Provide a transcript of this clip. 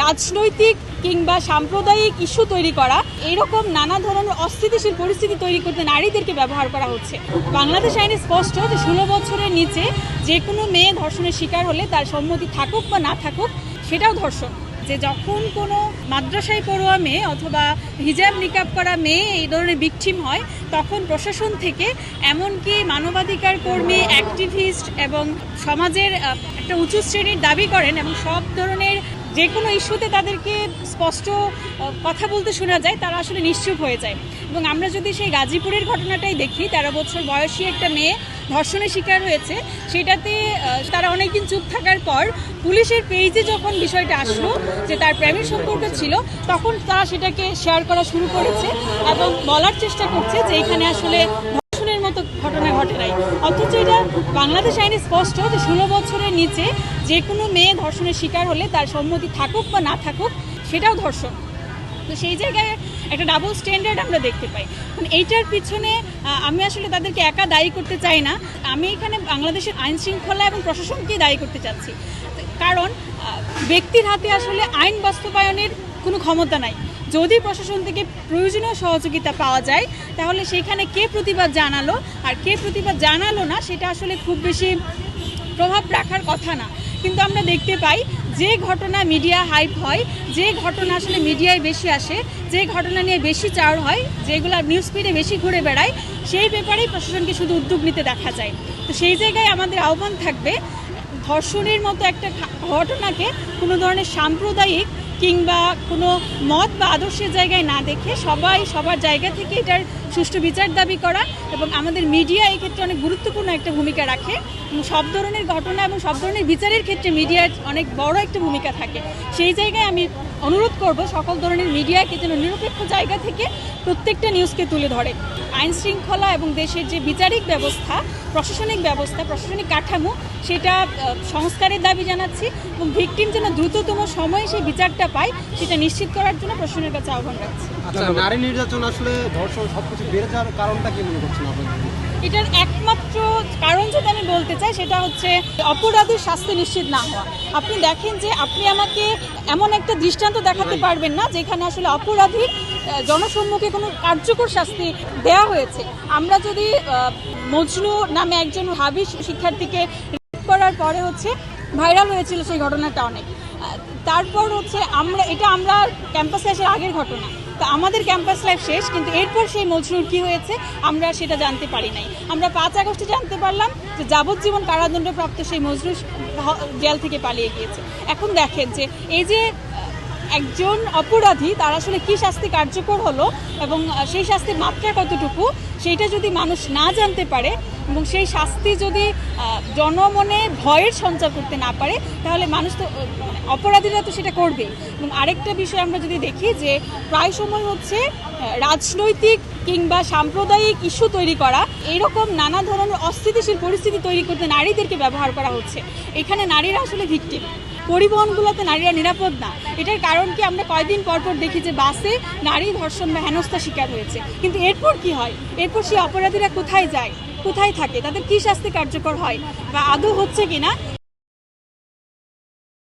রাজনৈতিক কিংবা সাম্প্রদায়িক ইস্যু তৈরি করা, এরকম নানা ধরনের অস্থিতিশীল পরিস্থিতি তৈরি করতে নারীদেরকে ব্যবহার করা হচ্ছে। বাংলাদেশ আইনে স্পষ্ট যে ষোলো বছরের নিচে যে কোনো মেয়ে ধর্ষণের শিকার হলে তার সম্মতি থাকুক বা না থাকুক, সেটাও ধর্ষণ। যে যখন কোনো মাদ্রাসায় পড়ুয়া মেয়ে অথবা হিজাব নিকাব করা মেয়ে এই ধরনের বিকটিম হয়, তখন প্রশাসন থেকে এমনকি মানবাধিকার কর্মী অ্যাক্টিভিস্ট এবং সমাজের একটা উঁচু শ্রেণির দাবি করেন এবং সব ধরনের যে কোনো ইস্যুতে তাদেরকে স্পষ্ট কথা বলতে শোনা যায়, তারা আসলে নিশ্চুপ হয়ে যায়। এবং আমরা যদি সেই গাজীপুরের ঘটনাটাই দেখি, তেরো বছর বয়সী একটা মেয়ে ধর্ষণের শিকার হয়েছে, সেটাতে তারা অনেকদিন চুপ থাকার পর পুলিশের পেজে যখন বিষয়টা আসলো যে তার প্রেমের সম্পর্ক ছিল, তখন তারা সেটাকে শেয়ার করা শুরু করেছে এবং বলার চেষ্টা করছে যে এখানে আসলে ধর্ষণের মতো ঘটনা ঘটে নাই। অথচ এটা বাংলাদেশ আইনে স্পষ্ট যে ষোলো বছরের নিচে যে কোনো মেয়ে ধর্ষণের শিকার হলে তার সম্মতি থাকুক বা না থাকুক, সেটাও ধর্ষণ। তো সেই জায়গায় একটা ডাবল স্ট্যান্ডার্ড আমরা দেখতে পাই। মানে এইটার পিছনে আমি আসলে তাদেরকে একা দায়ী করতে চাই না। আমি এখানে বাংলাদেশের আইন শৃঙ্খলা এবং প্রশাসনকেই দায়ী করতে চাচ্ছি। কারণ ব্যক্তির হাতে আসলে আইন বাস্তবায়নের কোনো ক্ষমতা নাই। যদি প্রশাসন থেকে প্রয়োজনীয় সহযোগিতা পাওয়া যায়, তাহলে সেখানে কে প্রতিবাদ জানালো আর কে প্রতিবাদ জানালো না, সেটা আসলে খুব বেশি প্রভাব রাখার কথা না। কিন্তু আমরা দেখতে পাই যে ঘটনা মিডিয়া হাইপ হয়, যে ঘটনা আসলে মিডিয়ায় বেশি আসে, যে ঘটনা নিয়ে বেশি চার হয়, যেগুলো নিউজ ফিডে বেশি ঘুরে বেড়ায়, সেই ব্যাপারেই প্রশাসনকে শুধু উদ্যোগ নিতে দেখা যায়। তো সেই জায়গায় আমাদের আহ্বান থাকবে, ধর্ষণের মতো একটা ঘটনাকে কোনো ধরনের সাম্প্রদায়িক কিংবা কোনো মত বা আদর্শের জায়গায় না দেখে সবাই সবার জায়গা থেকে এটার সুষ্ঠু বিচার দাবি করা এবং আমাদের মিডিয়া এই ক্ষেত্রে অনেক গুরুত্বপূর্ণ একটা ভূমিকা রাখে। সব ধরনের ঘটনা এবং সব ধরনের বিচারের ক্ষেত্রে মিডিয়ার অনেক বড় একটা ভূমিকা থাকে। সেই জায়গায় আমি অনুরোধ করব সকল ধরনের মিডিয়াকে যেন নিরপেক্ষ জায়গা থেকে প্রত্যেকটা নিউজকে তুলে ধরে। আইন শৃঙ্খলা এবং দেশের যে বিচারিক ব্যবস্থা প্রশাসনিক ব্যবস্থা প্রশাসনিক কাঠামো সেটা সংস্কারের দাবি জানাচ্ছি এবং ভিকটিম যেন দ্রুততম সময়ে সেই বিচারটা পায় সেটা নিশ্চিত করার জন্য প্রশাসনের কাছে আহ্বান রাখছি। আচ্ছা নারী নির্যাতন আসলে ধর্ষণ সবকিছু বেড়ে যাওয়ার কারণটা কি মনে করছেন আপনারা? এটার একমাত্র কারণ যদি আমি বলতে চাই সেটা হচ্ছে অপরাধীর শাস্তি নিশ্চিত না হওয়া। আপনি দেখেন যে আপনি আমাকে এমন একটা দৃষ্টান্ত দেখাতে পারবেন না যেখানে আসলে অপরাধীর জনসম্মুখে কোনো কার্যকর শাস্তি দেয়া হয়েছে। আমরা যদি মজনু নামে একজন হাবি শিক্ষার্থীকে করার পরে হচ্ছে ভাইরাল হয়েছিল সেই ঘটনাটা অনেক। তারপর হচ্ছে আমরা, এটা আমরা ক্যাম্পাসে আসার আগের ঘটনা। তো আমাদের ক্যাম্পাস লাইফ শেষ, কিন্তু এরপর সেই মজনুর কি হয়েছে, আমরা সেটা জানতে পারি নাই। আমরা পাঁচ আগস্টে জানতে পারলাম যে যাবজ্জীবন কারাদণ্ডপ্রাপ্ত সেই মজনু হ- জেল থেকে পালিয়ে গিয়েছে। এখন দেখেন যে এই যে একজন অপরাধী, তার আসলে কি শাস্তি কার্যকর হলো এবং সেই শাস্তির মাত্রা কতটুকু, সেইটা যদি মানুষ না জানতে পারে এবং সেই শাস্তি যদি জনমনে ভয়ের সঞ্চার করতে না পারে, তাহলে মানুষ তো মানে অপরাধীরা তো সেটা করবে এবং আরেকটা বিষয় আমরা যদি দেখি যে, প্রায় সময় হচ্ছে রাজনৈতিক কিংবা সাম্প্রদায়িক ইস্যু তৈরি করা, এরকম নানা ধরনের অস্থিতিশীল পরিস্থিতি তৈরি করতে নারীদেরকে ব্যবহার করা হচ্ছে। এখানে নারীরা আসলে ভিকটিম পরিবহনগুলোতে নারীরা নিরাপদ না। এটার কারণ কি? আমরা কয়দিন পর পর দেখি যে বাসে নারী ধর্ষণ বা হেনস্থা শিকার হয়েছে। কিন্তু এরপর কি হয়? এরপর সেই অপরাধীরা কোথায় যায়? কোথায় থাকে? তাদের কি শাস্তি কার্যকর হয়? বা আদৌ হচ্ছে কিনা?